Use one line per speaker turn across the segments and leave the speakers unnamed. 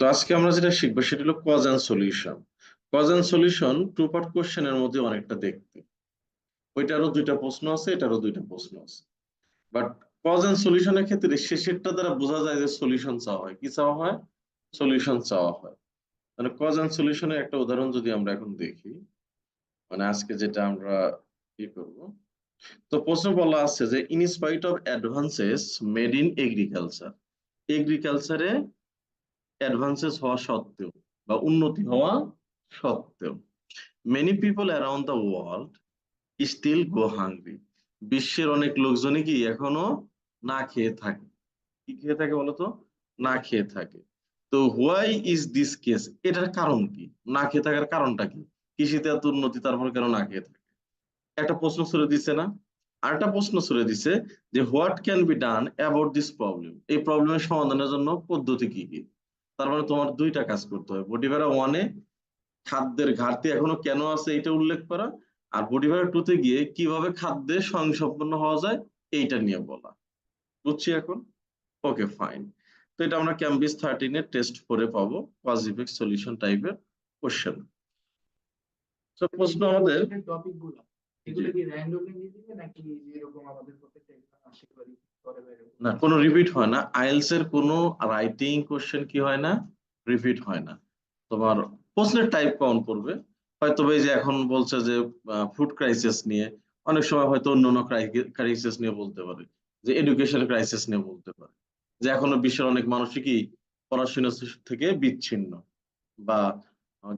তো আজকে আমরা যেটা শিখব সেটা হলো cause and solution cause and solution two part কোশ্চেনের মধ্যে অনেকটা দেখতে। ওইটারও দুইটা প্রশ্ন আছে, এটারও দুইটা প্রশ্ন আছে। বাট কজ অ্যান্ড সলিউশনের ক্ষেত্রে শেষেরটা দ্বারা বোঝা যায় যে সলিউশন চাওয়া হয়। কি চাওয়া হয়? সলিউশন চাওয়া হয়। মানে কজ অ্যান্ড সলিউশনের একটা উদাহরণ যদি আমরা এখন দেখি মানে আজকে যেটা আমরা ই করব। তো প্রশ্ন বলা আছে যে in spite of advances made in agriculture এগ্রিকালচারে অ্যাডভান্সেস হওয়া সত্ত্বেও বা উন্নতি হওয়া সত্ত্বেও। Many people around the world still go hungry বিশ্বের অনেক লোকজনই কি এখনও না খেয়ে থাকে? কি খেয়ে থাকে বলতো? না খেয়ে থাকে। তো হোয়াই ইজ দিস কেস এটার কারণ কি? না খেয়ে থাকার কারণটা কি? কৃষিতে এত উন্নতি, তারপর কেন না খেয়ে থাকে? একটা প্রশ্ন ছুড়ে দিছে না? আরেকটা প্রশ্ন ছুড়ে দিছে যে what can be done about this problem এই প্রবলেমের সমাধানের জন্য পদ্ধতি কি কি? তার মানে তোমার দুইটা কাজ করতে হবে। বডিভেরা ওয়ানে খাদ্যের ঘাটতি এখনও কেন আছে এটা উল্লেখ করা, আর বডিভেরা টু তে গিয়ে কীভাবে খাদ্যে স্বয়ংসম্পন্ন হওয়া যায় এইটা নিয়ে বলা। বুঝছি এখন? ওকে ফাইন তো এটা আমরা ক্যাম্বিস থার্টিনে টেস্ট করে পাবো পজিটিভ সলিউশন টাইপের কোশ্চেন প্রশ্ন আমাদের
টপিকগুলো। এগুলো কি র্যান্ডমলি দিয়ে দিবে নাকি আমাদের প্রত্যেকটা এক্সাম আশি করি
না রিপিট হয় না। আইএলস এর রাইটিং কোশ্চেন কি হয় না? রিপিট হয় না। তোমার প্রশ্নের টাইপ কাউন্ট করবে। হয়তো এই যে এখন বলছে যে ফুড ক্রাইসিস নিয়ে, অনেক সময় হয়তো অন্য অন্য ক্রাইসিস নিয়ে বলতে পারে, যে এডুকেশন ক্রাইসিস নিয়ে বলতে পারে। যে এখনও বিশ্বের অনেক মানুষই কি পড়াশোনা থেকে বিচ্ছিন্ন বা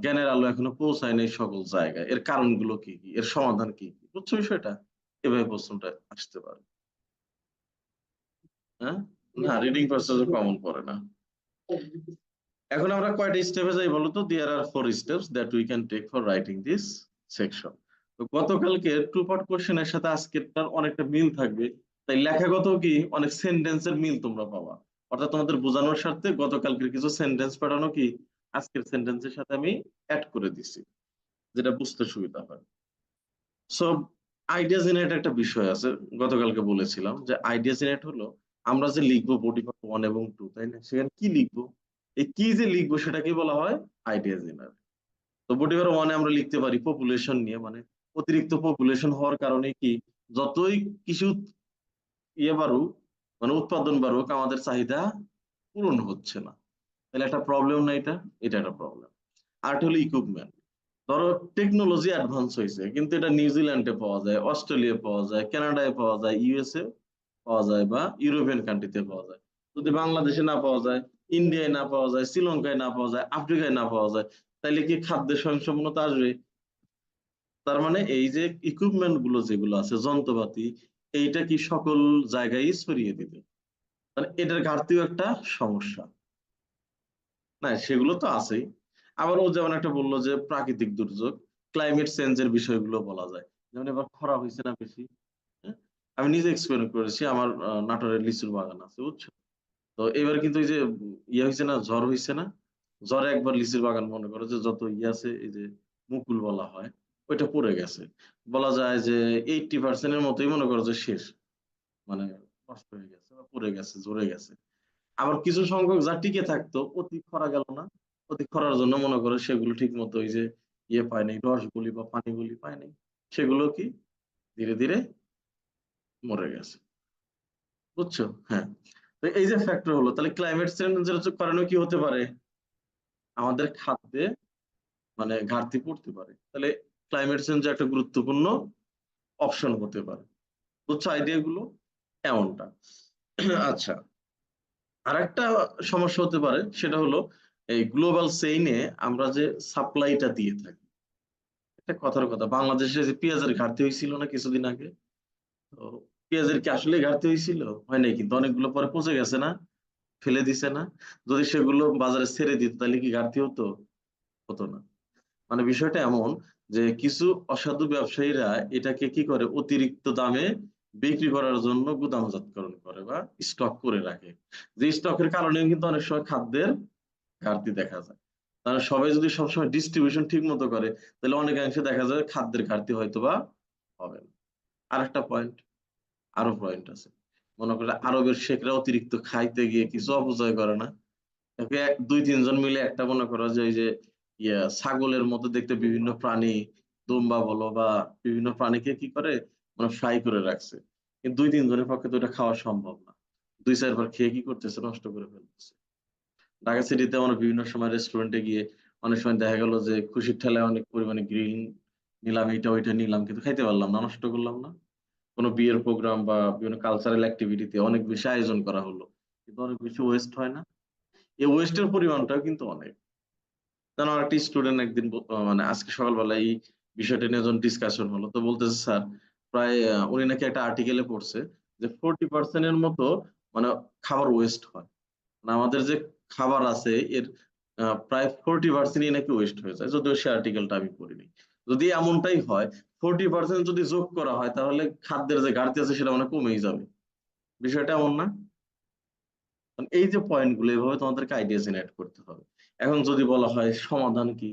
জ্ঞানের আলো এখনও পৌঁছায় নাই সকল জায়গায়। এর কারণগুলো কি কি? এর সমাধান কি কি? বুঝছ বিষয়টা? এভাবে প্রশ্নটা আসতে পারে। হ্যাঁ? না রিডিং প্রসেস কমন পড়ে না। এখন আমরা কয়টা স্টেপে যাই বলো তো? There are four steps that we can take for writing this section তো গতকালকে টু পার্ট কোশ্চেনের সাথে আজকেরটার অনেকটা মিল থাকবে। তাই লেখাগত কি? অনেক সেন্টেন্সের মিল তোমরা পাবা। অর্থাৎ তোমাদের বোঝানোর স্বার্থে গতকালকের কিছু সেন্টেন্স পাঠানো কি? আজকের সেন্টেন্সের সাথে আমি অ্যাড করে দিছি, যেটা বুঝতে সুবিধা হয়। সো আইডিয়া জেনারেট একটা বিষয় আছে, গতকালকে বলেছিলাম যে আইডিয়া জেনারেট হলো, আমরা যে লিখব বডি পার্ট ওয়ান এবং টু তাই না? সেখানে কি লিখব? এই কি যে লিখব সেটাকে বলা হয় আইডিয়া জেনারেট তো বডি পার্ট ওয়ানে আমরা লিখতে পারি পপুলেশন নিয়ে মানে অতিরিক্ত পপুলেশন হওয়ার কারণে কি, যতই কিছু ইয়ে বাড়ুক মানে উৎপাদন বাড়ুক, আমাদের চাহিদা পূরণ হচ্ছে না। তাহলে একটা প্রবলেম না এটা? এটা একটা প্রবলেম আর হলো ইকুইপমেন্ট ধরো টেকনোলজি অ্যাডভান্স হয়েছে, কিন্তু এটা নিউজিল্যান্ডে পাওয়া যায় অস্ট্রেলিয়া পাওয়া যায় কানাডায় পাওয়া যায় ইউএসএ পাওয়া যায় বা ইউরোপিয়ান কান্ট্রিতে পাওয়া যায়। যদি বাংলাদেশে না পাওয়া যায় ইন্ডিয়ায় না পাওয়া যায় শ্রীলঙ্কায় না পাওয়া যায় আফ্রিকায় না পাওয়া যায় তাইলে কি খাদ্য স্বয়ংসম্পন্নতা আসবে? তার মানে এই যে ইকুইপমেন্টগুলো যেগুলো আছে, যন্ত্রপাতি, এইটা কি সকল জায়গায় ছড়িয়ে দিবে? মানে এটার ঘাটতিও একটা সমস্যা। না, সেগুলো তো আছেই। আবার ও যেমন একটা বলল যে প্রাকৃতিক দুর্যোগ ক্লাইমেট চেঞ্জের বিষয়গুলো বলা যায়। যেমন এবার খরা হয়েছে না বেশি হ্যাঁ? আমি নিজে এক্সপেরিয়েন্স করেছি, আমার নাটোরের লিচুর বাগান আছে, বুঝছ? তো এবার কিন্তু এই যে ইয়ে হয়েছে না, ঝড় হয়েছে না? ঝড়ে একবার লিচুর বাগান মনে করো যে যত ইয়ে আছে, এই যে মুকুল বলা হয়, ওইটা পড়ে গেছে। বলা যায় যে এইটটি পার্সেন্টের মতোই মনে করো যে শেষ। মানে নষ্ট হয়ে গেছে বা পড়ে গেছে, ঝরে গেছে। আবার কিছু সংখ্যক যা টিকে থাকতো, অতি খরা গেল না। অতি খরার জন্য মনে করো সেগুলো ঠিক মতো ওই যে ইয়ে পায় নাই, রসগুলি বা পানিগুলি পায় নাই, সেগুলো কি ধীরে ধীরে মরে গেছে। বুঝছ? হ্যাঁ। তো এই যে ফ্যাক্টর হলো, তাহলে ক্লাইমেট চেঞ্জের কারণে কি হতে পারে? আমাদের খাদ্যে মানে ঘাটতি পড়তে পারে। তাহলে ক্লাইমেট চেঞ্জ একটা গুরুত্বপূর্ণ অপশন হতে পারে। বুঝছ আইডিয়া গুলো? এমনটা। আচ্ছা। আরেকটা সমস্যা হতে পারে, সেটা হলো এই গ্লোবাল সেইনে আমরা যে সাপ্লাইটা দিয়ে থাকি। একটা কথার কথা, বাংলাদেশে যে পেঁয়াজের ঘাটতি হয়েছিল না কিছুদিন আগে? তো পেঁয়াজের কি আসলে ঘাটতি হয়েছিল? হয় নাই কিন্তু অনেকগুলো পরে পচে গেছে না? ফেলে দিছে না? যদি সেগুলো বাজারে ছেড়ে দিত, তাহলে কি ঘাটতি হতো? হতো না। মানে বিষয়টা এমন যে কিছু অসাধু ব্যবসায়ীরা এটাকে কি করে? অতিরিক্ত দামে বিক্রি করার জন্য গুদামজাতকরণ করে বা স্টক করে রাখে। যে স্টকের কারণে কিন্তু অনেক সময় খাদ্যের ঘাটতি দেখা যায়। তাহলে সবাই যদি সবসময় ডিস্ট্রিবিউশন ঠিক মতো করে, তাহলে অনেকাংশে দেখা যায় খাদ্যের ঘাটতি হয়তো বা হবে না। আরেকটা পয়েন্ট আরও পয়েন্ট আছে। মনে করে আরবের শেখরা অতিরিক্ত খাইতে গিয়ে কিছু অপচয় করে না। দুই, তিনজন মিলে একটা মনে করো যে ওই যে ইয়া, ছাগলের মতো দেখতে বিভিন্ন প্রাণী, দুম্বা বলো বা বিভিন্ন প্রাণীকে কি করে? মানে ফ্রাই করে রাখছে। কিন্তু দুই তিনজনের পক্ষে তো এটা খাওয়া সম্ভব না। দুই চারবার খেয়ে কি করতেছে? নষ্ট করে ফেলতেছে। ঢাকা সিটিতে আমরা বিভিন্ন সময় রেস্টুরেন্টে গিয়ে অনেক সময় দেখা গেল যে খুশির ঠেলায় অনেক পরিমাণে গ্রিল নিলাম এটা ওইটা নিলাম, কিন্তু খাইতে পারলাম না, নষ্ট করলাম না। কোনো বিয়ের প্রোগ্রাম বা বিভিন্ন কালচারাল অ্যাক্টিভিটিতে অনেক বেশি আয়োজন করা হলো। কিন্তু অনেক বেশি ওয়েস্ট হয় না। এই ওয়েস্টের পরিমাণটাও কিন্তু অনেক। কারণ আমার একটা স্টুডেন্ট একদিন মানে আজকে সকালবেলা এই বিষয়টা নিয়ে যখন ডিসকাশন হলো, তো বলতেছে, স্যার প্রায় উনি নাকি একটা আর্টিকেলে পড়ছে যে ফোরটি পার্সেন্টের মতো মানে খাবার ওয়েস্ট হয়। মানে আমাদের যে খাবার আছে, এর প্রায় ফোরটি পার্সেন্টই নাকি ওয়েস্ট হয়ে যায়। যদিও সে আর্টিকেলটা আমি পড়িনি। যদি এমনটাই হয় ফোরটি পার্সেন্ট যদি যোগ করা হয়, তাহলে খাদ্যের যে ঘাটতি আছে, সেটা মানে কমেই যাবে। বিষয়টা এমন না। মানে এই যে পয়েন্টগুলো, এভাবে তোমাদেরকে আইডিয়া জেনারেট করতে হবে। এখন যদি বলা হয়, সমাধান কি?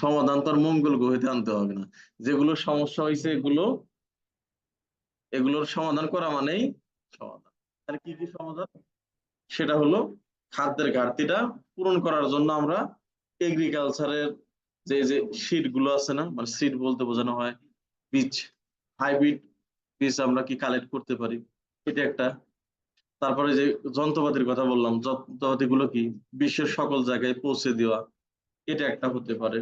সমাধান তো আর মঙ্গল গ্রহেতে আনতে হবে না। যেগুলো সমস্যা হয়েছে এগুলো এগুলোর সমাধান করা মানেই সমাধান। আর কি কি সমাধান? সেটা হলো খাদ্যের ঘাটতিটা পূরণ করার জন্য আমরা এগ্রিকালচারের যে যে সিডগুলো আছে না মানে সিড বলতে বোঝানো হয়, বীজ হাইব্রিড বীজ আমরা কি কালেক্ট করতে পারি, এটা একটা। তারপরে যে যন্ত্রপাতির কথা বললাম যন্ত্রপাতি গুলো কি, বিশ্বের সকল জায়গায় পৌঁছে দেওয়া, এটা একটা হতে পারে।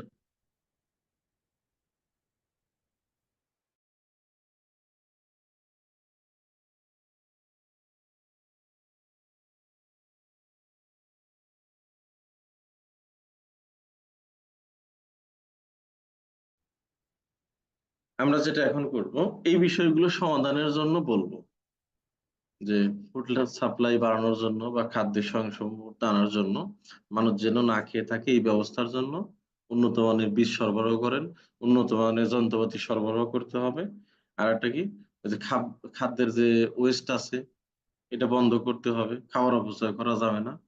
আমরা যেটা এখন করব, এই বিষয়গুলো সমাধানের জন্য বলব। যে ফুড সাপ্লাই বাড়ানোর জন্য বা খাদ্যের স্বয়ংসম্পূর্ণতা আনার জন্য, মানুষ যেন না খেয়ে থাকে এই ব্যবস্থার জন্য। উন্নত মানের বীজ সরবরাহ করেন, উন্নত মানের যন্ত্রপাতি সরবরাহ করতে হবে। আর একটা কি যে খাদ- খাদ্যের যে ওয়েস্ট আছে, এটা বন্ধ করতে হবে। খাওয়ার অপচয় করা যাবে না,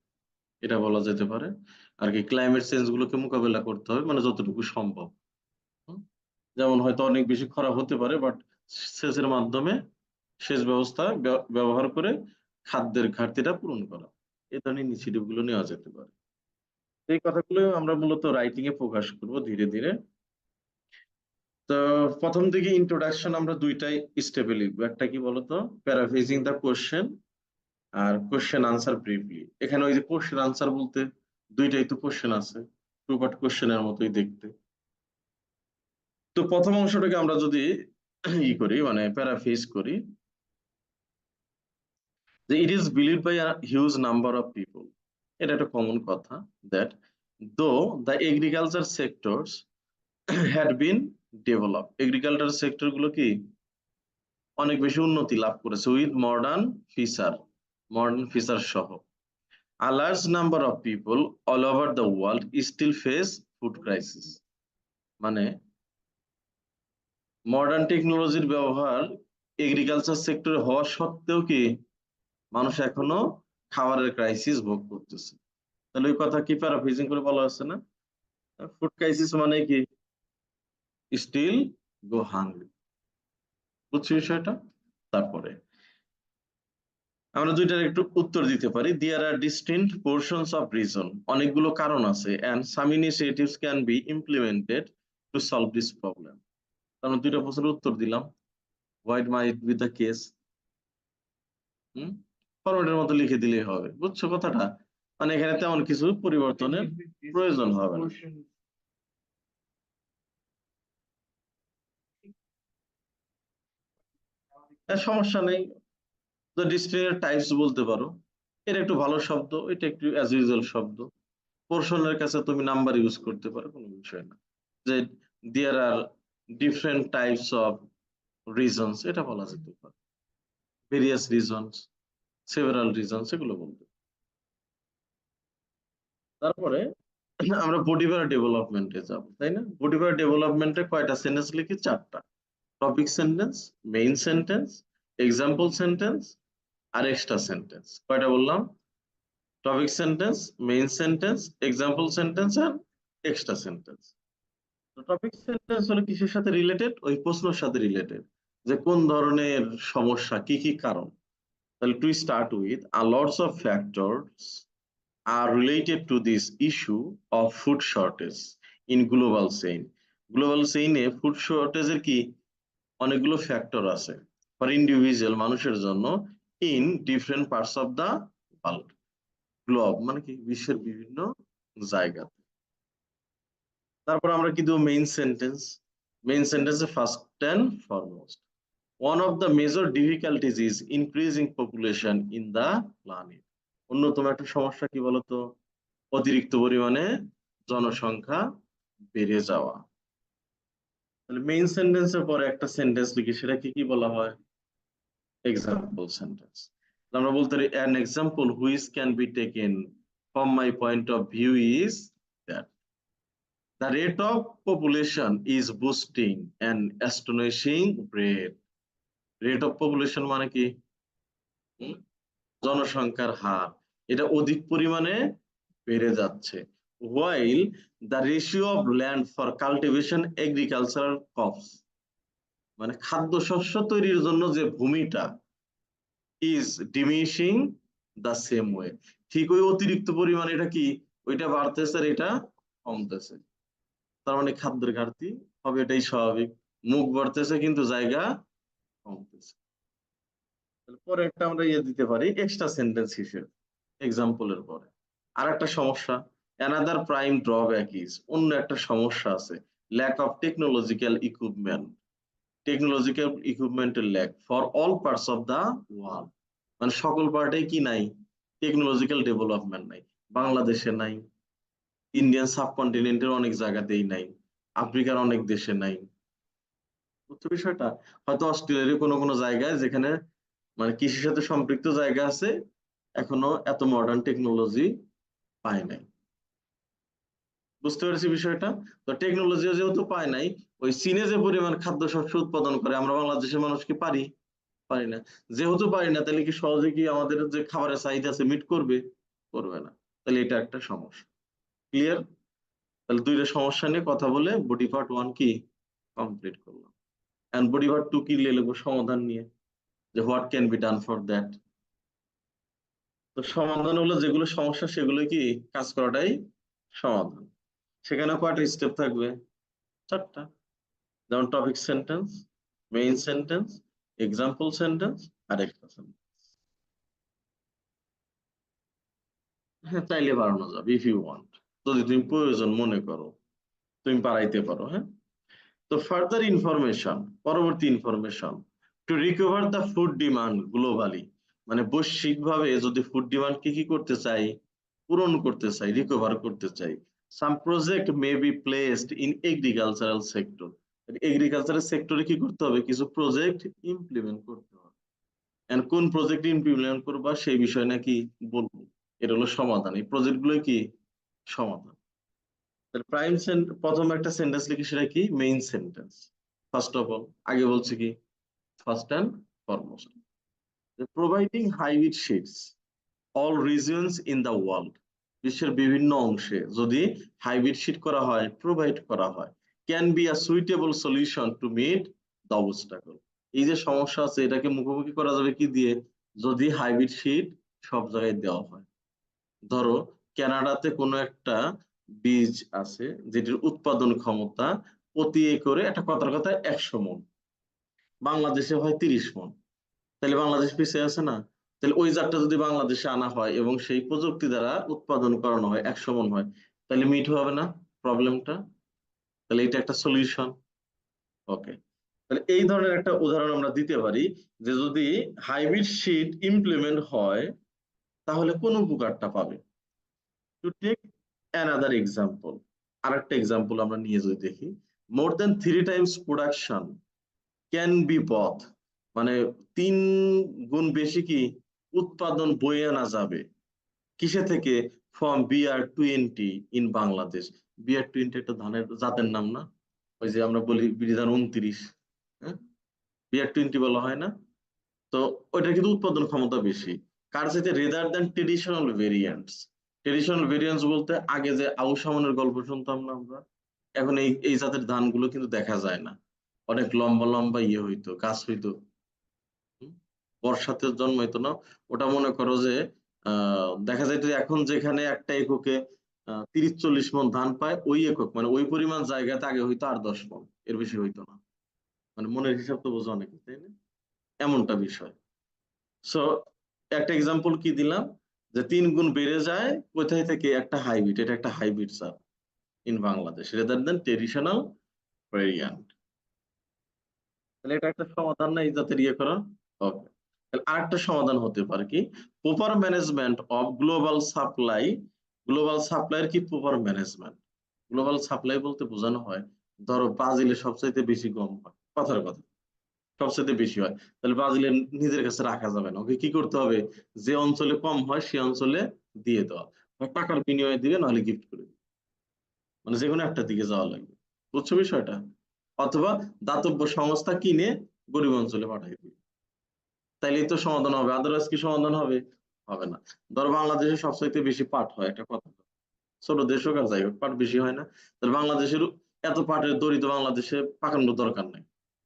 এটা বলা যেতে পারে। আর কি ক্লাইমেট চেঞ্জ গুলোকে মোকাবেলা করতে হবে মানে যতটুকু সম্ভব? যেমন হয়তো অনেক বেশি খরা হতে পারে বাট সেচের মাধ্যমে সেচ ব্যবস্থা ব্যবহার করে খাদ্যের ঘাটতিটা পূরণ করা। এই ধরনের ইনিশিয়েটিভগুলো নেওয়া যেতে পারে। এই কথাগুলো আমরা মূলত রাইটিং এ প্রকাশ করব ধীরে ধীরে। তো প্রথম দিকে ইন্ট্রোডাকশন আমরা দুইটাই স্টেপে লিখব। একটা কি বলতো? প্যারাফ্রেজিং দ্য কোশ্চেন আর কোশ্চেন আনসার ব্রিফলি এখানে ওই যে কোশ্চেন আনসার বলতে দুইটাই তো কোশ্চেন আছে। টু পার্ট কোশ্চেনের মতোই দেখতে। তো প্রথম অংশটাকে আমরা যদি ই করি মানে প্যারাফ্রেজ করি, যে it is believe by a huge number of people এটা একটা কমন কথা that though the agriculture sectors had been develop agriculture সেক্টরগুলো কি অনেক বেশি উন্নতি লাভ করেছে with modern feature modern feature সহ। A large number of people all over the world still face food crisis মানে মডার্ন টেকনোলজির ব্যবহার এগ্রিকালচার সেক্টরে হওয়া সত্ত্বেও কি মানুষ এখনও খাবারের ক্রাইসিস ভোগ করতেছে? তাহলে ওই কথা কি প্যারাফ্রেজিং করে বলা হচ্ছে না? ফুড ক্রাইসিস মানে কি? স্টিল গো হাংরি বুঝছি বিষয়টা? তারপরে আমরা দুইটার একটু উত্তর দিতে পারি। There are distinct portions of reason অনেকগুলো কারণ আছে। And some initiatives can be implemented to solve this problem আমরা দুইটা প্রশ্নের উত্তর দিলাম। What might be the case hmm? ফরম্যাটের মতো লিখে দিলেই হবে। বুঝছ কথাটা? মানে এখানে তেমন কিছু পরিবর্তনের প্রয়োজন হবে না। সমস্যা নেই। ডিস্ট্রিক্টের টাইপস বলতে পারো। এটা একটু ভালো শব্দ, এটা একটু অ্যাজ ইউজুয়াল শব্দ। পোর্শনের কাছে তুমি নাম্বার ইউজ করতে পারো, কোনো বিষয় না। যে there are different types of reasons এটা বলা যেতে পারে। ভেরিয়াস রিজনস সেভারাল রিজনস এগুলো বলতে তারপরে আমরা বডিভার ডেভেলপমেন্টে যাব, তাই না? বডিভার ডেভেলপমেন্টে কয়টা সেন্টেন্স লিখি? চারটা। Topic sentence main sentence example sentence আর এক্সট্রা সেন্টেন্স কয়টা বললাম? Topic sentence main sentence example sentence আর এক্সট্রা সেন্টেন্স টপিক সেন্টেন্স হলো কিসের সাথে রিলেটেড ওই প্রশ্নের সাথে রিলেটেড যে কোন ধরনের সমস্যা, কি কি কারণ? তাহলে to start with are lots of factors related to this issue of food shortage in global chain. Global chain এ food shortage কি? অনেকগুলো ফ্যাক্টর আছে ফর ইন্ডিভিজুয়াল মানুষের জন্য in different parts of the world globe মানে কি? বিশ্বের বিভিন্ন জায়গাতে। তারপর আমরা কি দেবো? মেইন সেন্টেন্স মেইন সেন্টেন্সে first and foremost one of the major difficulties is increasing population in the planet অন্যতম একটা সমস্যা কি বলতো? অতিরিক্ত পরিমাণে জনসংখ্যা বেড়ে যাওয়া। তাহলে মেইন সেন্টেন্সের পরে একটা সেন্টেন্স লিখি, সেটাকে কি কি বলা হয়? এক্সাম্পল সেন্টেন্স আমরা বলতে পারি, an example which can be taken from my point of view is that the rate of population is boosting an astonishing rate rate of population মানে কি? জনসংখ্যার হার এটা অধিক পরিমাণে বেড়ে যাচ্ছে while the ratio of land for cultivation agricultural crops মানে খাদ্যশস্য তৈরির জন্য যে ভূমিটা is diminishing the same way ঠিক ওই অতিরিক্ত পরিমাণে এটা কি ওইটা বাড়তেছে আর এটা কমতেছে তার মানে খাদ্যের ঘাটতি হবে, এটাই স্বাভাবিক। মুখ বাড়তেছে কিন্তু জায়গা কমতেছে। পরে একটা আমরা ইয়ে দিতে পারি এক্সট্রা সেন্টেন্স হিসেবে এক্সাম্পলের পরে। আর একটা সমস্যা অ্যানাদার প্রাইম ড্রব্যাক ইজ অন্য একটা সমস্যা আছে lack of technological equipment technological ইকুইপমেন্টের lack for all parts of the world মানে সকল পার্টেই কি নাই? টেকনোলজিক্যাল ডেভেলপমেন্ট নাই। বাংলাদেশে নাই। ইন্ডিয়ান সাবকন্টিনেন্টের অনেক জায়গাতেই নাই, আফ্রিকার অনেক দেশে নাই। বুঝছ বিষয়টা? হয়তো অস্ট্রেলিয়ার কোনো কোনো জায়গায় যেখানে মানে কৃষির সাথে সম্পৃক্ত জায়গা আছে, এখনও এত মডার্ন টেকনোলজি পায় নাই। বুঝতে পেরেছি বিষয়টা? তো টেকনোলজি যেহেতু পায় নাই, ওই চীনে যে পরিমাণ খাদ্য শস্য উৎপাদন করে, আমরা বাংলাদেশের মানুষ কি পারি? পারি না। যেহেতু পারি না, তাহলে কি সহজে কি আমাদের যে খাবারের চাহিদা আছে মিট করবে? করবে না। তাহলে এটা একটা সমস্যা। ক্লিয়ার তাহলে দুইটা সমস্যা নিয়ে কথা বলে বডি পার্ট ওয়ান কি কমপ্লিট করলাম। And body part two কি লিখব সমাধান নিয়ে? যে what can be done for that তো সমাধান হলো যেগুলো সমস্যা সেগুলো কি কাজ করাটাই সমাধান। সেখানে কয়টা স্টেপ থাকবে? চারটা। যেমন topic sentence main sentence example sentence আর একটা সেন্টেন্স হ্যাঁ চাইলে বাড়ানো যাবে ইফ ইউ ওয়ান্ট যদি তুমি প্রয়োজন মনে করো, তুমি বাড়াইতে পারো হ্যাঁ? তো ফার্দার ইনফরমেশন পরবর্তী information to recover the food demand globally মানে বৈশ্বিকভাবে যদি ফুড ডিমান্ড কি করতে চাই, পূরণ করতে চাই রিকভার করতে চাই some project may be placed in agricultural sector agricultural সেক্টরে কি করতে হবে? কিছু প্রজেক্ট ইমপ্লিমেন্ট করতে হবে। এন্ড কোন প্রজেক্ট ইমপ্লিমেন্ট করবা, সেই বিষয় নাকি বলব। এটা হলো সমাধান। এই প্রজেক্টগুলো কি? সমাধান। তাহলে প্রাইম প্রথম একটা সেন্টেন্স লিখি সেটা কি? Main sentence first of all আগে বলছি কি? First and foremost providing hybrid seeds all regions in the world বিশ্বের বিভিন্ন অংশে যদি হাইব্রিড শিট করা হয় প্রোভাইড করা হয় can be a suitable solution to meet the obstacle এই যে সমস্যা আছে, এটাকে মুখোমুখি করা যাবে কি দিয়ে? যদি হাইব্রিড শিট সব জায়গায় দেওয়া হয়। ধরো কানাডাতে কোনো একটা বীজ আছে যেটির উৎপাদন ক্ষমতা প্রতি একরে একটা কথার কথা একশো মন। বাংলাদেশে হয় তিরিশ মন। তাহলে বাংলাদেশ পিছিয়ে আছে না? তাহলে ওই জাতটা যদি বাংলাদেশে আনা হয় এবং সেই প্রযুক্তি দ্বারা উৎপাদন করানো হয়, একশো মন হয়, তাহলে মিট হবে না প্রবলেমটা? তাহলে এটা একটা সলিউশন। ওকে। তাহলে এই ধরনের একটা উদাহরণ আমরা দিতে পারি যে যদি হাইব্রিড শিট ইমপ্লিমেন্ট হয়, তাহলে কোন উপকারটা পাবে? টু টেক অ্যানাদার এক্সাম্পল আরেকটা এক্সাম্পল আমরা নিয়ে যদি দেখি more than three times production can be পথ মানে তিন গুণ বেশি কি উৎপাদন বয়ে আনা যাবে। কিসে থেকে? From BR twenty in Bangladesh BR twenty একটা ধানের জাতের নাম না? ওই যে আমরা বলি বিড়ি ধান উনত্রিশ হ্যাঁ? বিআর টোয়েন্টি বলা হয় না? তো ওইটা কিন্তু উৎপাদন ক্ষমতা বেশি। কার সাথে rather than traditional variants traditional variants বলতে আগে যে আউশ আমনের গল্প শুনতাম না আমরা, এখন এই এই জাতের ধানগুলো কিন্তু দেখা যায় না। অনেক লম্বা লম্বা ইয়ে হইতো, গাছ হইতো? বর্ষাতে জন্মাইতো না। ওটা মনে করো যে দেখা যায় এখন যেখানে একটা এককে তিরিশ চল্লিশ মন ধান পায়, ওই একক মানে ওই পরিমাণ জায়গাতে আগে হইতো আর দশ মন, এর বেশি হইতো না। মানে মনের হিসাব তো বোঝো অনেকে তাই না? এমনটা বিষয়। সো একটা এক্সাম্পল কি দিলাম? যে তিন গুণ বেড়ে যায়, কোথায় থেকে একটা হাইব্রিড, এটা একটা hybrid sir in Bangladesh rather than traditional variant তাহলে এটা একটা সমাধান না, এই জাতের ইয়ে করা? ওকে তাহলে আরেকটা সমাধান হতে পারে কি? Proper management of global supply global সাপ্লাইয়ের কি প্রপার ম্যানেজমেন্ট গ্লোবাল সাপ্লাই বলতে বোঝানো হয়, ধরো ব্রাজিলে সবচাইতে বেশি গম হয়, কথার কথা। সবচাইতে বেশি হয়। তাহলে ব্রাজিলের নিজের কাছে রাখা যাবে না। ওকে কি করতে হবে? যে অঞ্চলে কম হয়, সে অঞ্চলে দিয়ে দেওয়া। হয় টাকার বিনিময়ে দিবে, নাহলে গিফট করে দিবে। মানে যে কোনো একটা দিকে যাওয়া লাগবে। বুঝছ বিষয়টা? অথবা দাতব্য সংস্থা কিনে গরিব অঞ্চলে পাঠিয়ে দিবে। তাইলে তো সমাধান হবে। আদারওয়াইজ কি সমাধান হবে? হবে না। ধর বাংলাদেশে সবচাইতে বেশি পাট হয়, একটা কথা। ছোট দেশ হোক আর যাই হোক, পাট বেশি হয় না। তাহলে বাংলাদেশের এত পাটের দরিদ্র বাংলাদেশে পাকানোর দরকার নাই।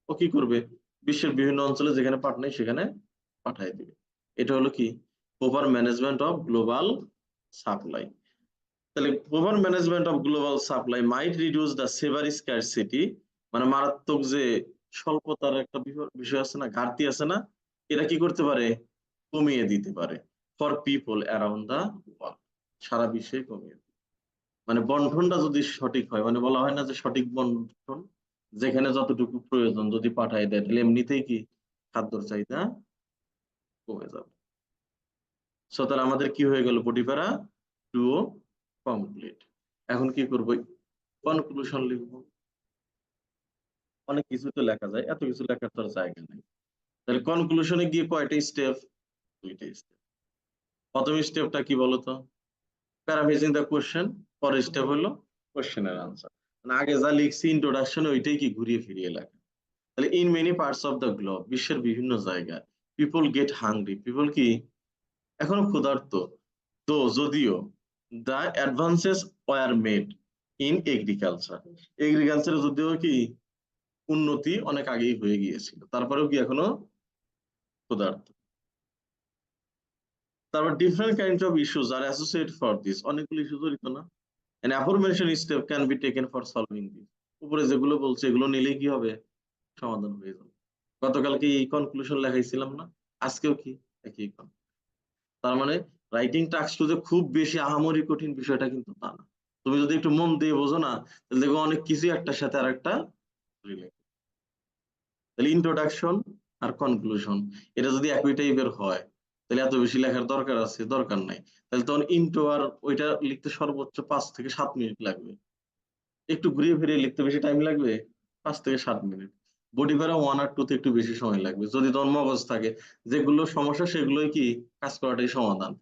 ও কি করবে? বিশ্বের বিভিন্ন অঞ্চলে যেখানে পাট নেই, সেখানে পাঠিয়ে দিবে। এটা হলো কি? Proper management of global supply. তাহলে proper management of global supply might reduce the severe scarcity মানে মারাত্মক যে স্বল্পতার একটা বিষয় আছে না, ঘাটতি আছে না, এটা কি করতে পারে? কমিয়ে দিতে পারে। For people around the world সারা বিশ্বে কমিয়ে মানে বন্টনটা যদি সঠিক হয় মানে বলা হয় না যে সঠিক বন্টন যেখানে যতটুকু প্রয়োজন যদি পাঠায় দেয় তাহলে এমনিতেই কি খাদ্যর চাহিদা কমে যাবে? সো তাহলে আমাদের কি হয়ে গেল? পটিপারা টু কমপ্লিট এখন কি করব? কনক্লুশন লিখব। অনেক কিছু তো লেখা যায়, এত কিছু লেখার তো জায়গা নেই। তাহলে কনক্লুশনে গিয়ে কয়টা স্টেপ দুইটা স্টেপ প্রথম স্টেপটা কি বলতো? প্যারাফ্রেজিং দ্য কোশ্চেন পরের স্টেপ হলো কোশ্চেনের আনসার আগে যা লিখছি ইন্ট্রোডাকশন ওইটাই কি ঘুরিয়ে ফিরিয়ে লেখা। তাহলে in many parts of the globe বিশ্বের বিভিন্ন জায়গায় পিপল গেট হাংরি পিপল কি? এখনও ক্ষুধার্ত। তো যদিও the advances were made in agriculture এগ্রিকালচারে যদিও কি উন্নতি অনেক আগেই হয়ে গিয়েছিল, তারপরেও কি এখনও ক্ষুধার্ত। তারপর different kind of issues are associate for this অনেকগুলো ইস্যু জড়িত না। And affirmation step can be taken for solving this উপরে যেগুলো বলছে, এগুলো নিলেই কি হবে? সমাধান হয়ে যাবে। গতকালকে এই কনক্লুশন লেখাইছিলাম না, আজকেও কি? একই con- তার মানে রাইটিং টাস্ক যে খুব বেশি আহামরি কঠিন বিষয়টা কিন্তু তা না। তুমি যদি একটু মন দিয়ে বোঝো না, তাহলে দেখো অনেক কিছু একটার সাথে আর একটা তাহলে ইন্ট্রোডাকশন আর কনক্লুশন এটা যদি একই টাইপের হয় তাহলে এত বেশি লেখার দরকার আছে, দরকার নাই। তাহলে তখন ইন্ট্রো আর ওইটা লিখতে সর্বোচ্চ পাঁচ থেকে সাত মিনিট লাগবে। একটু ঘুরিয়ে ফিরিয়ে লিখতে বেশি টাইম লাগবে? পাঁচ থেকে সাত মিনিট বডি প্যারা ওয়ান আর টু তে একটু বেশি সময় লাগবে। যদি তখন মগজ থাকে, যেগুলো সমস্যা সেগুলোই কি কাজ করাটাই সমাধান।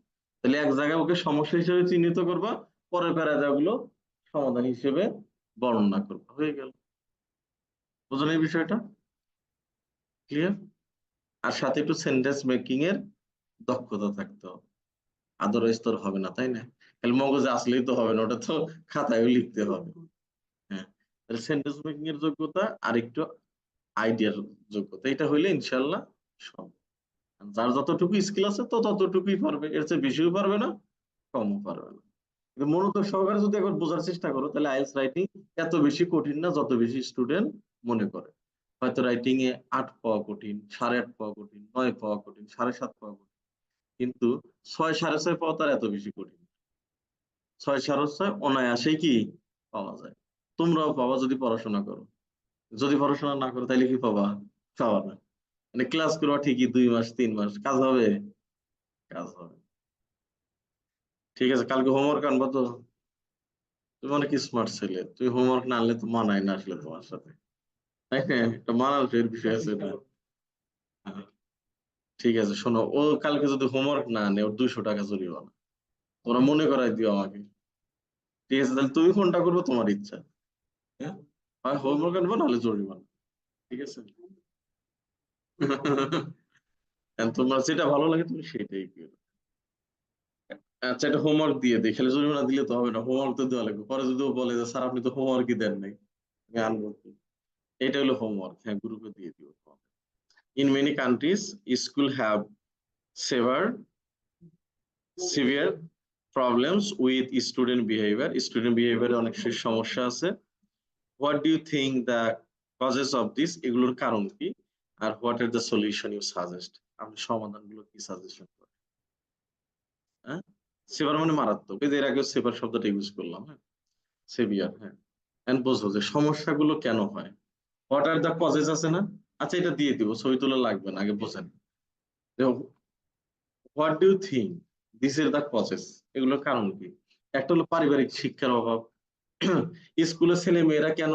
তাহলে এক জায়গায় ওকে সমস্যা হিসেবে চিহ্নিত করবা, পরের প্যারাগুলো সমাধান হিসেবে বর্ণনা করবা। হয়ে গেল। বুঝলেন এই বিষয়টা? ক্লিয়ার আর সাথে একটু সেন্টেন্স মেকিং এর দক্ষতা থাকতে। হবে আদর স্তর হবে না, তাই না? তাহলে মগজে আসলেই তো হবে না, ওটা তো খাতায়ও লিখতে হবে। হ্যাঁ তাহলে সেন্টেন্স মেকিং এর যোগ্যতা আর একটু আইডিয়ার যোগ্যতা, এটা হইলে ইনশাল্লাহ সব। যার যতটুকু স্কিল আছে, তো ততটুকুই পারবে, এর চেয়ে বেশিও পারবে না, কমও পারবে না। কিন্তু মনোযোগ সহকারে যদি একবার বোঝার চেষ্টা করো, তাহলে আইএলস রাইটিং এত বেশি কঠিন না, যত বেশি স্টুডেন্ট মনে করে। হয়তো রাইটিং এ আট পাওয়া কঠিন, সাড়ে আট পাওয়া কঠিন, নয় পাওয়া কঠিন, সাড়ে সাত পাওয়া কঠিন। কিন্তু ছয় সাড়ে ছয় পাওয়া তার এত বেশি কঠিন। ছয় সাড়ে ছয় অনায়াসেই কি পাওয়া যায়? তোমরাও পাবা যদি পড়াশোনা করো। যদি পড়াশোনা না করো তাহলে কি পাবা? পাবা না। মানে ক্লাস করবা ঠিকই দুই মাস, তিন মাস। কাজ হবে? কাজ হবে। ঠিক আছে, কালকে হোমওয়ার্ক আনবা তো। তুমি অনেক স্মার্ট ছেলে। তুমি হোমওয়ার্ক না আনলে তো মানায় না আসলে তোমার সাথে। হ্যাঁ একটা মানানসইয়ের বিষয় আছে হ্যাঁ। ঠিক আছে, শোনো, ও কালকে যদি হোমওয়ার্ক না আনে ওর দুইশো টাকা জরিমানা তোমরা মনে করাই দিও আমাকে। ঠিক আছে, তাহলে তুমি কোনটা করবে, তোমার ইচ্ছা। হ্যাঁ? হোমওয়ার্ক আনব নাহলে জরিমানা ঠিক আছে? তোমার যেটা ভালো লাগে তুমি সেটাই আচ্ছা এটা হোমওয়ার্ক দিয়ে দিই খালি জরিমানা দিলে তো হবে না। হোমওয়ার্ক তো দেওয়া লাগবে। পরে যদি ও বলে যে, স্যার, আপনি তো হোমওয়ার্কই দেন নাই আনব এটা হলো হোমওয়ার্ক হ্যাঁ গ্রুপে দিয়ে দিও। School have severe severe problems with student behaviour student বিহেভিয়ারে অনেক সে সমস্যা আছে। What do you think the causes of this এগুলোর কারণ কি? আর what are the solution you suggest আপনি সমাধানগুলো কি সাজেশন করেন হ্যাঁ? সেবার মানে মারাত্মক। এর আগে সেবার শব্দটা ইউজ করলাম হ্যাঁ? সেভিয়ার হ্যাঁ। এন্ড বোঝো যে সমস্যাগুলো কেন হয়? হোয়াট আর দ্য কজেস আছে না? আচ্ছা এটা দিয়ে দিব ছবি তোলা লাগবে না আগে বোঝেন। What do think this is the causes এগুলোর কারণ কি? একটা হলো পারিবারিক শিক্ষার অভাব। স্কুলের ছেলে মেয়েরা কেন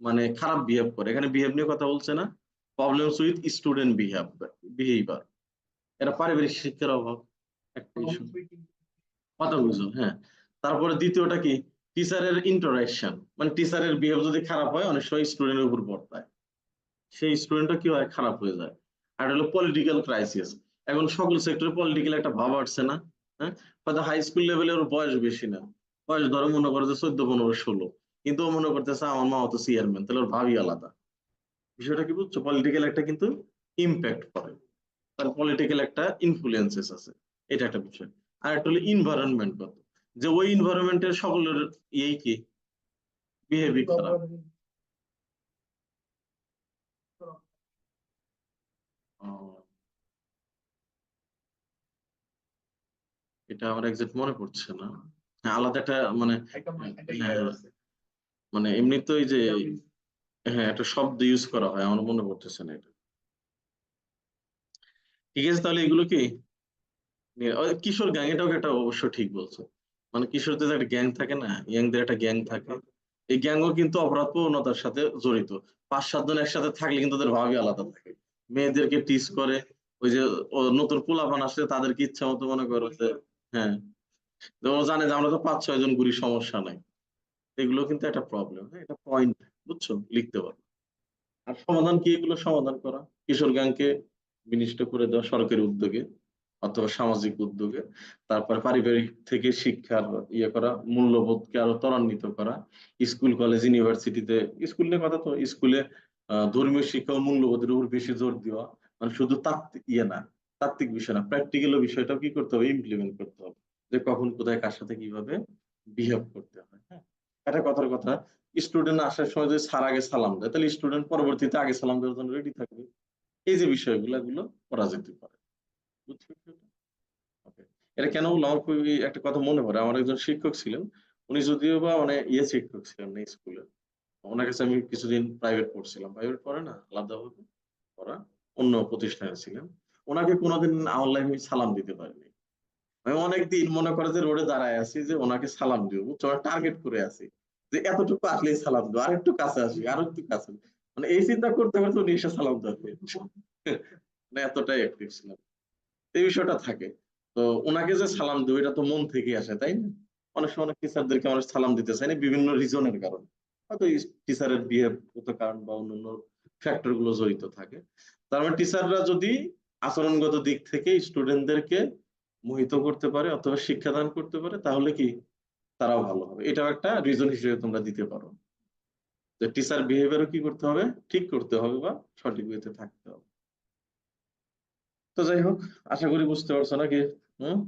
মানে খারাপ বিহেভ করে? এখানে বিহেভ নিয়ে কথা বলছে না। Problems with student behave behaviour এটা পারিবারিক শিক্ষার অভাব। একটা issue। কথা বুঝো হ্যাঁ। তারপরে দ্বিতীয়টা কি? টিচারের ইন্টারাকশন মানে টিচারের বিহেভ যদি খারাপ হয় অনেক সময় স্টুডেন্টের উপর বর্তায়। সেই স্টুডেন্টটা কি হয়? খারাপ হয়ে যায়। আর হলো পলিটিক্যাল ক্রাইসিস এখন সকল সেক্টরে পলিটিক্যাল একটা ভাব আসছে না হ্যাঁ? হয়তো হাই স্কুল লেভেলের ওর বয়স বেশি না। বয়স ধরো মনে করে চোদ্দ, পনেরো, ষোলো। কিন্তু মনে করতেছে, আমার মা হতো চেয়ারম্যান তাহলে ওর ভাবই আলাদা। বিষয়টা কি বুঝছ? পলিটিক্যাল একটা কিন্তু ইম্প্যাক্ট পড়ে তার পলিটিক্যাল একটা ইনফ্লুয়েন্সেস আছে। এটা একটা বিষয়। আর একটা হলো ইনভায়রনমেন্টগত যে ওই এনভায়রনমেন্টের সকলের ইয়েই কি? বিহেভিয়ার এটা আমার একজ্যাক্ট মনে পড়ছে না। হ্যাঁ আলাদা একটা মানে মানে এমনি তো এই যে হ্যাঁ একটা শব্দ ইউজ করা হয় আমার মনে পড়তেছে না এটা। ঠিক আছে তাহলে এগুলো কি? কিশোর গ্যাং এটাও একটা অবশ্য ঠিক বলছো। মানে কিশোরদের একটা গ্যাং থাকে না ইয়াংদের একটা গ্যাং থাকে এই গ্যাংও কিন্তু অপরাধ প্রবণতার সাথে জড়িত। পাঁচ সাতজন একসাথে থাকলে কিন্তু তাদের ভাবই আলাদা থাকে। মেয়েদেরকে টিস করে ওই যে ও নতুন পোলাপান আসলে তাদেরকে ইচ্ছা মতো মনে করো যে হ্যাঁ। জানে যে আমরা তো পাঁচ, ছয় জন গুড়ি সমস্যা নাই। এগুলো কিন্তু একটা প্রবলেম হ্যাঁ এটা পয়েন্ট বুঝছ? লিখতে পারো। আর সমাধান কি এগুলো? সমাধান করা। কিশোর গ্যাংকে বিনিষ্ট করে দেওয়া সরকারি উদ্যোগে অথবা সামাজিক উদ্যোগে। তারপর পারিবারিক থেকে শিক্ষার ইয়ে করা, মূল্যবোধকে আরও ত্বরান্বিত করা। স্কুল কলেজ ইউনিভার্সিটিতে স্কুল নিয়ে কথা তো, স্কুলে ধর্মীয় শিক্ষা ও মূল্যবোধের উপর বেশি জোর দেওয়া। মানে শুধু তাত্ত্বিক ইয়ে না তাত্ত্বিক বিষয় না প্র্যাকটিক্যাল বিষয়টাও কি করতে হবে? ইমপ্লিমেন্ট করতে হবে। যে কখন, কোথায়, কার সাথে কীভাবে বিহেভ করতে হয় হ্যাঁ? একটা কথার কথা স্টুডেন্ট আসার সময় যদি স্যার আগে সালাম দেয়, তাহলে স্টুডেন্ট পরবর্তীতে আগে সালাম দেওয়ার জন্য রেডি থাকবে। এই যে বিষয়গুলো এগুলো করা যেতে পারে। এটা? কেন আমার খুবই একটা কথা মনে পড়ে। আমার একজন শিক্ষক ছিলেন। উনি যদিও বা মানে ইয়ে শিক্ষক ছিলেন না স্কুলে ওনার কাছে আমি কিছুদিন প্রাইভেট পড়ছিলাম। প্রাইভেট পড়ে না, আলাদাভাবে পড়া অন্য প্রতিষ্ঠানে ছিলেন ওনাকে কোনোদিন আমার লাইফে সালাম দিতে পারিনি। আমি অনেকদিন মনে করে যে রোডে দাঁড়ায় আছি যে ওনাকে সালাম দিব টার্গেট করে আছি যে এতটুকু আসলেই সালাম দেবো, আর একটু কাছে আসি আর একটু কাছে মানে এই চিন্তা করতে করতে উনি এসে সালাম দেবে মানে এতটাই অ্যাক্টিভ ছিলাম। এই বিষয়টা থাকে। তো ওনাকে যে সালাম দেবো, এটা তো মন থেকে আসে, তাই না? অনেক সময় অনেক টিচারদেরকে আমরা সালাম দিতে চাই না, বিভিন্ন রিজনের কারণে। হয়তো টিচারের বিহেভ কারণ বা অন্যান্য ফ্যাক্টরগুলো জড়িত থাকে। তার মানে টিচাররা যদি আচরণগত দিক থেকে স্টুডেন্টদেরকে মোহিত করতে পারে অথবা শিক্ষাদান করতে পারে, তাহলে কি? তারাও ভালো হবে। এটাও একটা রিজন হিসেবে তোমরা দিতে পারো। যে টিচার বিহেভিয়ারও কি করতে হবে? ঠিক করতে হবে বা সঠিক ওয়েতে থাকতে হবে। তো যাই হোক, আশা করি বুঝতে পারছ নাকি? হম?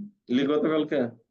গতকালকে